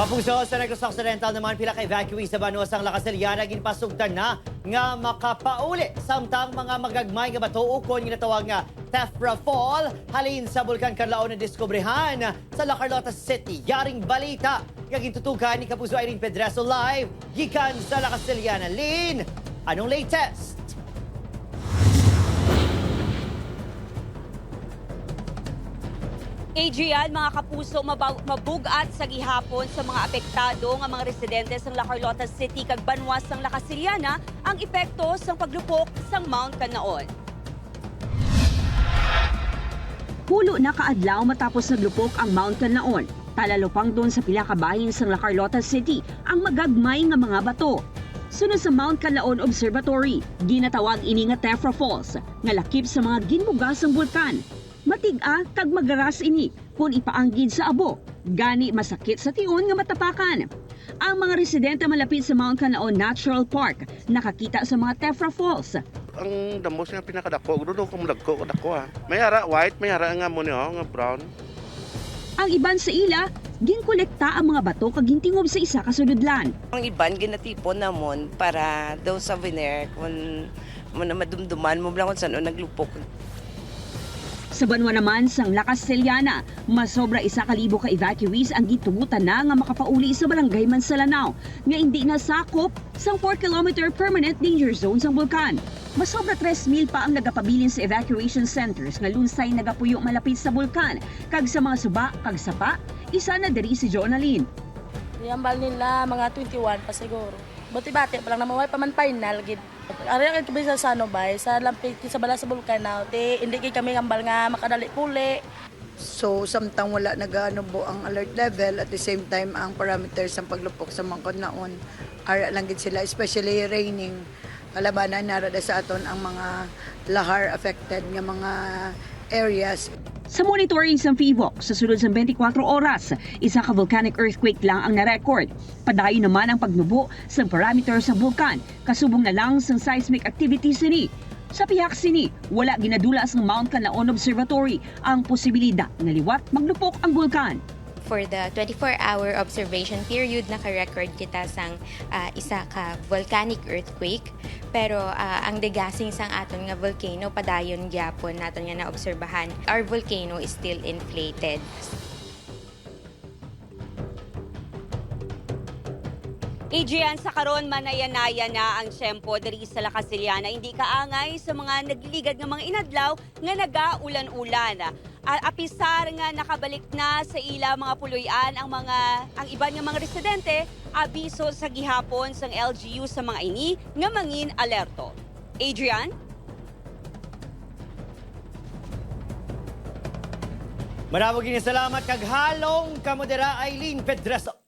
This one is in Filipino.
Kapuso sa Negros Occidental naman pila ka evacuees sa Banos ang Lakaselyan ginpasugdan na nga makapauli samtang mga magagmay nga bato ukon nga natawag nga Tefra Fall halin sa Bulkan Canlaon na diskubrehan sa La Carlota City. Yaring balita nga gintutukan ni Kapuso Irene Pedreso live gikan sa Lakaselyan. Lin, anong latest? Adrian, mga kapuso, mabugat sa gihapon sa mga apektado nga mga residente sa La Carlota City kag Banwas ng Lacasiliana ang epekto sa paglupok sa Mount Canaon. Pulo na kaadlaw matapos naglupok ang Mount Canaon. Talalupang doon sa pila ka bahin sa La Carlota City ang magagmay nga mga bato. Sunod sa Mount Canaon Observatory, ginatawag ini nga Tefra Falls, nga lakip sa mga ginmugas ng bulkan. Matig-a kag magaras ini kung ipaanggid sa abo. Gani masakit sa tiyon nga matapakan. Ang mga residente malapit sa Mount Canaon Natural Park nakakita sa mga Tefra Falls ang damos nga pinakadako gusto ko dagko dako ha may hara white may hara nga mo niyo nga brown Ang iban sa ila, ginkolekta ang mga bato kag gintingob sa isa ka sududlan. Ang iban ginatipon namon para daw sa souvenir kung mo na madumduman mo lang kung saan o naglupok. Sa banwa naman sang Lakas Selyana, masobra isa kalibo ka evacuees ang gitugutan na nga makapauli sa barangay Mansalanao nga hindi nasakop sang 4 kilometer permanent danger zone sang bulkan. Masobra 3,000 pa ang nagapabilin sa evacuation centers nga lunsay nagapuyo malapit sa bulkan kag sa mga suba kag sapa, isa na diri si Jonalyn. Yambal nila mga 21 pa siguro. Buti-bati pa lang naman pa man final gid. Ari ang kami sa Sano bay sa lampit sa bala sa bulkan na te hindi kay kami kambal nga makadali puli. So, samtang wala nagaano po ang alert level at the same time ang parameters ng paglupok sa mga naon ara lang gid sila especially raining kalabanan narada sa aton ang mga lahar affected nga mga areas Sa monitoring sa FIVOC sa sunod sa 24 oras, isa ka volcanic earthquake lang ang na-record. Padayon naman ang pagnubo sa parameter sa bulkan, kasubong na lang sa seismic activity sini. Sa pihak sini, wala ginadula sa Mount Canaon Observatory ang posibilidad na liwat maglupok ang bulkan. For the 24-hour observation period, naka-record kita sang ah, isa ka volcanic earthquake. Pero ah, ang degasing sang aton nga volcano, padayon gyapon naton nga naobserbahan. Our volcano is still inflated. Adrian, sa karon manayanaya na ang tiyempo diri sa Lacasiliana. Hindi kaangay sa mga nagliligad nga mga inadlaw nga nagaulan-ulan. A- apisar nga nakabalik na sa ila mga puloy-an ang mga ang iban nga mga residente abiso sa gihapon sang LGU sa mga ini nga mangin alerto. Adrian? Maraming salamat kag halong kamodera Eileen Pedreso.